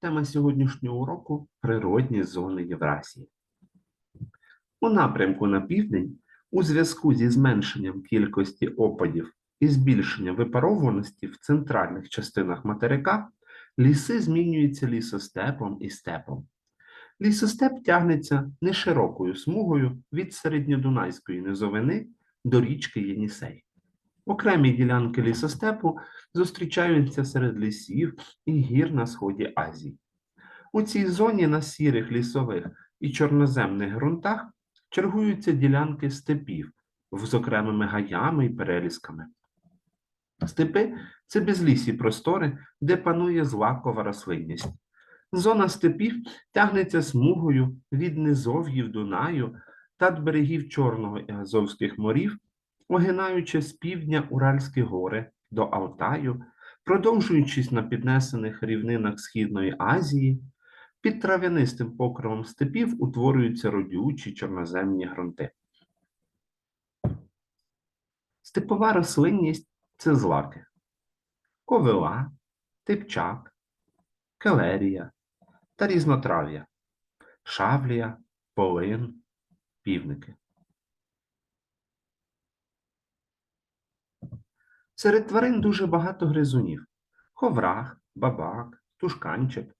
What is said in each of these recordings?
Тема сьогоднішнього уроку природні зони Євразії. У напрямку на південь, у зв'язку зі зменшенням кількості опадів і збільшенням випаровуваності в центральних частинах материка, ліси змінюються лісостепом і степом. Лісостеп тягнеться неширокою смугою від середньодунайської низовини до річки Єнісей. Окремі ділянки лісостепу зустрічаються серед лісів і гір на сході Азії. У цій зоні на сірих лісових і чорноземних ґрунтах чергуються ділянки степів з окремими гаями і перелісками. Степи це безлісі простори, де панує злакова рослинність. Зона степів тягнеться смугою від низов'їв Дунаю та берегів Чорного і Азовських морів, огинаючи з півдня Уральські гори до Алтаю, продовжуючись на піднесених рівнинах Східної Азії, під трав'янистим покровом степів утворюються родючі чорноземні ґрунти. Степова рослинність це злаки, ковила, типчак, келерія та різнотрав'я, шавлія, полин, півники. Серед тварин дуже багато гризунів: ховрах, бабак, тушканчик.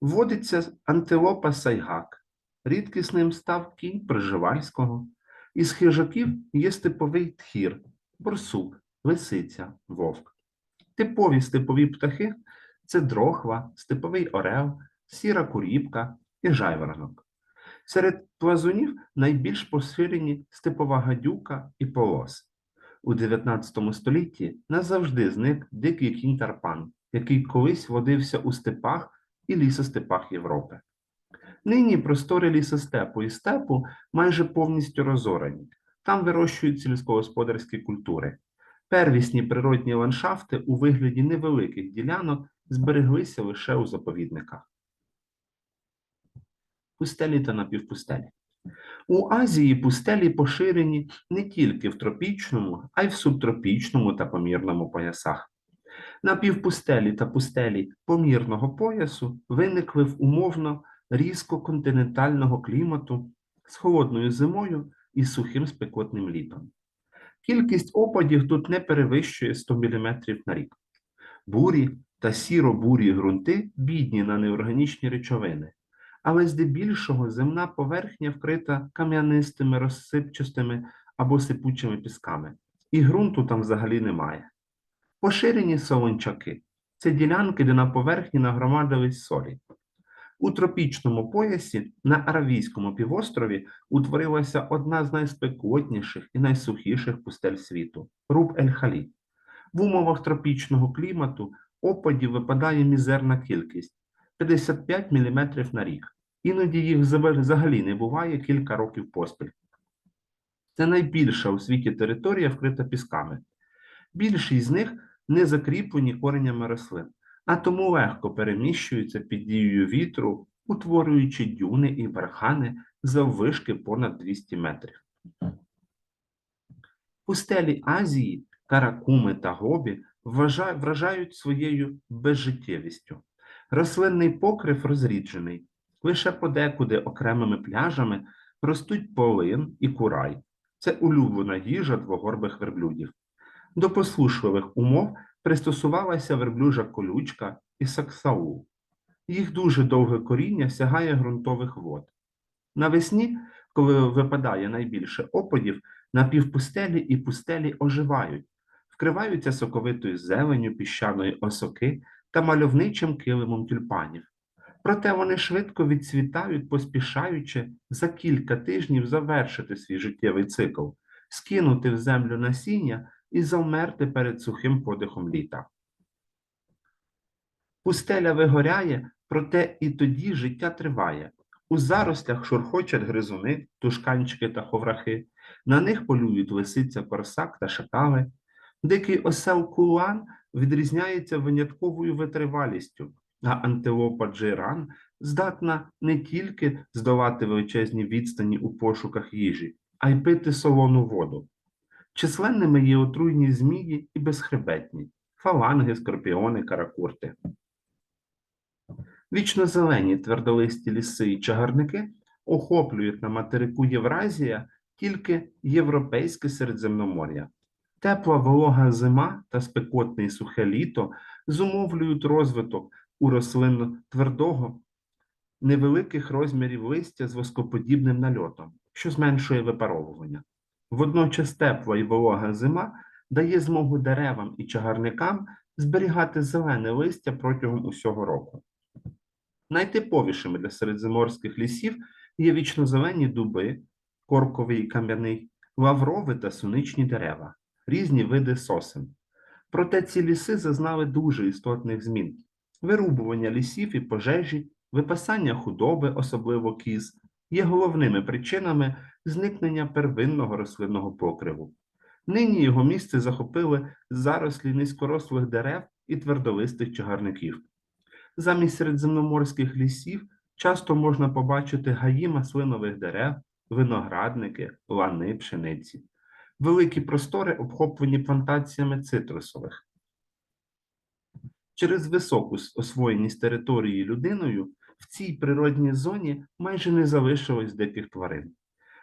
Водиться антилопа сайгак, рідкісним став кінь Пржевальського. Із хижаків є степовий тхір, борсук, лисиця, вовк. Типові степові птахи це дрохва, степовий орел, сіра куріпка і жайворонок. Серед плазунів найбільш поширені степова гадюка і полос. У 19 столітті назавжди зник дикий кінь Тарпан, який колись водився у степах і лісостепах Європи. Нині простори лісостепу і степу майже повністю розорані. Там вирощують сільськогосподарські культури. Первісні природні ландшафти у вигляді невеликих ділянок збереглися лише у заповідниках. Пустелі та напівпустелі. У Азії пустелі поширені не тільки в тропічному, а й в субтропічному та помірному поясах. Напівпустелі та пустелі помірного поясу виникли в умовно різко-континентального клімату з холодною зимою і сухим спекотним літом. Кількість опадів тут не перевищує 100 мм на рік. Бурі та сіро-бурі ґрунти бідні на неорганічні речовини, але здебільшого земна поверхня вкрита кам'янистими розсипчастими або сипучими пісками, і ґрунту там взагалі немає. Поширені солончаки це ділянки, де на поверхні нагромадились солі. У тропічному поясі на Аравійському півострові утворилася одна з найспекотніших і найсухіших пустель світу руб Ель-Халі. В умовах тропічного клімату опадів випадає мізерна кількість 55 мм на рік. Іноді їх взагалі не буває кілька років поспіль. Це найбільша у світі територія, вкрита пісками. Більшість з них не закріплені коренями рослин, а тому легко переміщуються під дією вітру, утворюючи дюни і бархани заввишки понад 200 метрів. Пустелі Азії, Каракуми та Гобі вражають своєю безжиттєвістю. Рослинний покрив розріджений, лише подекуди окремими пляжами ростуть полин і курай. Це улюблена їжа двогорбих верблюдів. До послушливих умов пристосувалася верблюжа колючка і саксаул. Їх дуже довге коріння сягає ґрунтових вод. Навесні, коли випадає найбільше опадів, напівпустелі і пустелі оживають, вкриваються соковитою зеленю піщаної осоки та мальовничим килимом тюльпанів. Проте вони швидко відцвітають, поспішаючи за кілька тижнів завершити свій життєвий цикл, скинути в землю насіння і завмерти перед сухим подихом літа. Пустеля вигоряє, проте і тоді життя триває. У зарослях шурхочуть гризуни, тушканчики та ховрахи, на них полюють лисиця, корсак та шакали. Дикий осел кулан відрізняється винятковою витривалістю, а антилопа джейран здатна не тільки здолати величезні відстані у пошуках їжі, а й пити солону воду. Численними є отруйні змії і безхребетні, фаланги, скорпіони, каракурти. Вічнозелені твердолисті ліси і чагарники охоплюють на материку Євразія тільки Європейське Середземномор'я. Тепла волога зима та спекотне і сухе літо зумовлюють розвиток у рослин твердого, невеликих розмірів листя з воскоподібним нальотом, що зменшує випаровування. Водночас тепла і волога зима дає змогу деревам і чагарникам зберігати зелене листя протягом усього року. Найтиповішими для середземорських лісів є вічнозелені дуби, корковий і кам'яний, лаврові та суничні дерева, різні види сосен. Проте ці ліси зазнали дуже істотних змін: вирубування лісів і пожежі, випасання худоби, особливо кіз, є головними причинами зникнення первинного рослинного покриву. Нині його місце захопили зарослі низькорослих дерев і твердолистих чагарників. Замість середземноморських лісів часто можна побачити гаї маслинових дерев, виноградники, лани пшениці. Великі простори обхоплені плантаціями цитрусових. Через високу освоєність території людиною в цій природній зоні майже не залишилось диких тварин.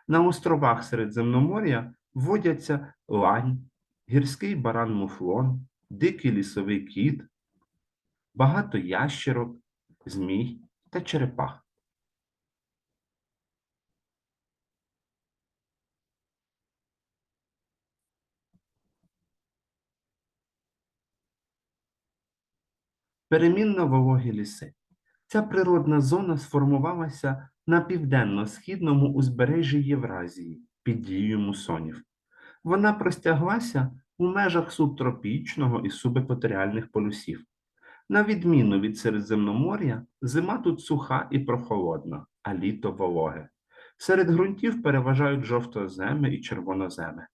На островах Середземномор'я водяться лань, гірський баран муфлон, дикий лісовий кіт, багато ящерок, змій та черепах. Перемінно вологі ліси. Ця природна зона сформувалася на південно-східному узбережжі Євразії під дією мусонів. Вона простяглася у межах субтропічного і субекваторіальних полюсів. На відміну від Середземномор'я, зима тут суха і прохолодна, а літо вологе. Серед ґрунтів переважають жовтоземе і червоноземе.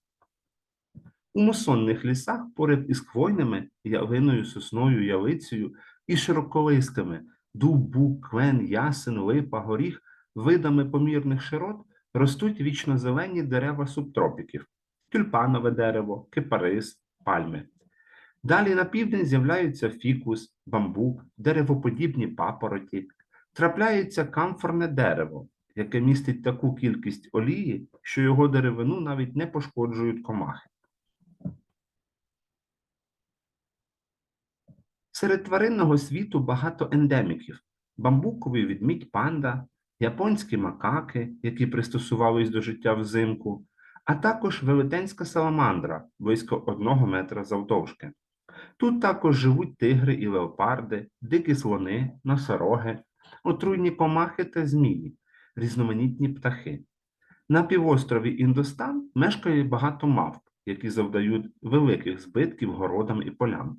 У мусонних лісах поряд із хвойними ялиною, сосною, ялицею і широколистими дуб, бук, клен, ясен, липа, горіх, видами помірних широт ростуть вічнозелені дерева субтропіків, тюльпанове дерево, кипарис, пальми. Далі на південь з'являються фікус, бамбук, деревоподібні папороті, трапляється камфорне дерево, яке містить таку кількість олії, що його деревину навіть не пошкоджують комахи. Серед тваринного світу багато ендеміків: бамбуковий відмідь панда, японські макаки, які пристосувались до життя взимку, а також велетенська саламандра близько одного метра завдовжки. Тут також живуть тигри і леопарди, дикі слони, носороги, отруйні комахи та змії, різноманітні птахи. На півострові Індостан мешкає багато мавп, які завдають великих збитків городам і полям.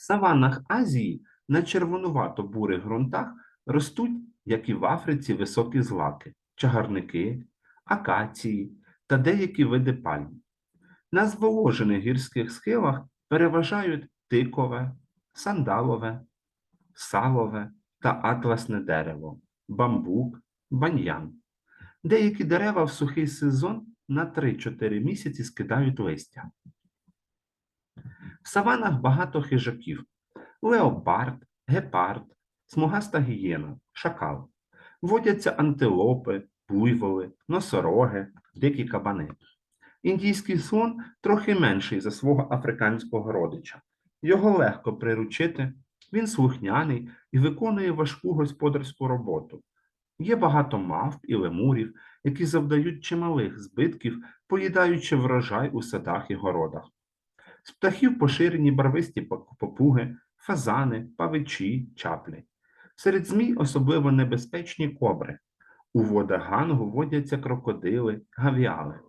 Саваннах Азії на червонувато-бурих ґрунтах ростуть, як і в Африці, високі злаки, чагарники, акації та деякі види пальм. На зволожених гірських схилах переважають тикове, сандалове, салове та атласне дерево, бамбук, баньян. Деякі дерева в сухий сезон на 3-4 місяці скидають листя. В саванах багато хижаків: леопард, гепард, смугаста гієна, шакал. Водяться антилопи, буйволи, носороги, дикі кабани. Індійський слон трохи менший за свого африканського родича. Його легко приручити, він слухняний і виконує важку господарську роботу. Є багато мавп і лемурів, які завдають чималих збитків, поїдаючи врожай у садах і городах. З птахів поширені барвисті попуги, фазани, павичі, чаплі. Серед змій особливо небезпечні кобри. У водах гангу водяться крокодили, гавіали.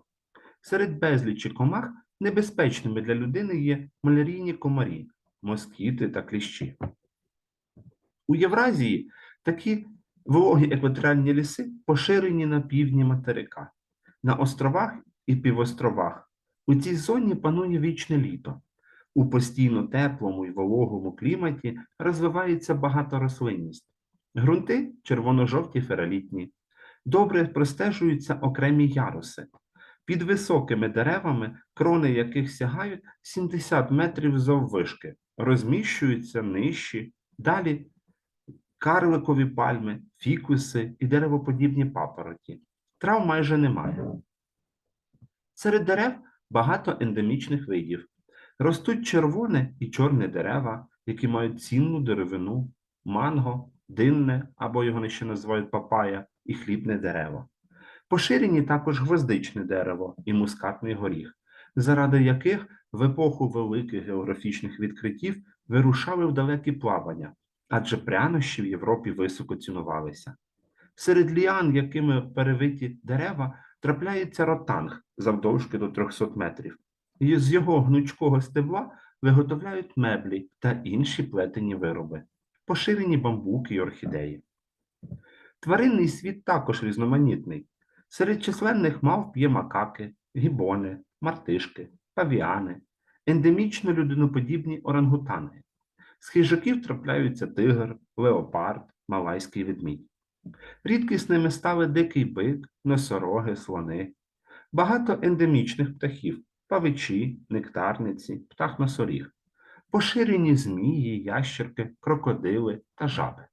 Серед безлічі комах небезпечними для людини є малярійні комарі, москіти та кліщі. У Євразії такі вологі екваторіальні ліси поширені на півдні материка, на островах і півостровах. У цій зоні панує вічне літо. У постійно теплому і вологому кліматі розвивається багаторослинність. Грунти червоно-жовті фералітні. Добре простежуються окремі яруси. Під високими деревами, крони яких сягають 70 метрів заввишки, розміщуються нижчі, Далі карликові пальми, фікуси і деревоподібні папороті. Трав майже немає. Серед дерев багато ендемічних видів. Ростуть червоне і чорне дерева, які мають цінну деревину, манго, динне, або його ще називають папая, і хлібне дерево. Поширені також гвоздичне дерево і мускатний горіх, заради яких в епоху великих географічних відкриттів вирушали в далекі плавання, адже прянощі в Європі високо цінувалися. Серед ліан, якими перевиті дерева, трапляється ротанг завдовжки до 300 метрів. І з його гнучкого стебла виготовляють меблі та інші плетені вироби, поширені бамбуки й орхідеї. Тваринний світ також різноманітний. Серед численних мавп є макаки, гібони, мартишки, павіани, ендемічно людиноподібні орангутанги. З хижаків трапляються тигр, леопард, малайський ведмідь. Рідкісними стали дикий бик, носороги, слони. Багато ендемічних птахів павичі, нектарниці, птах-носоріг. Поширені змії, ящерки, крокодили та жаби.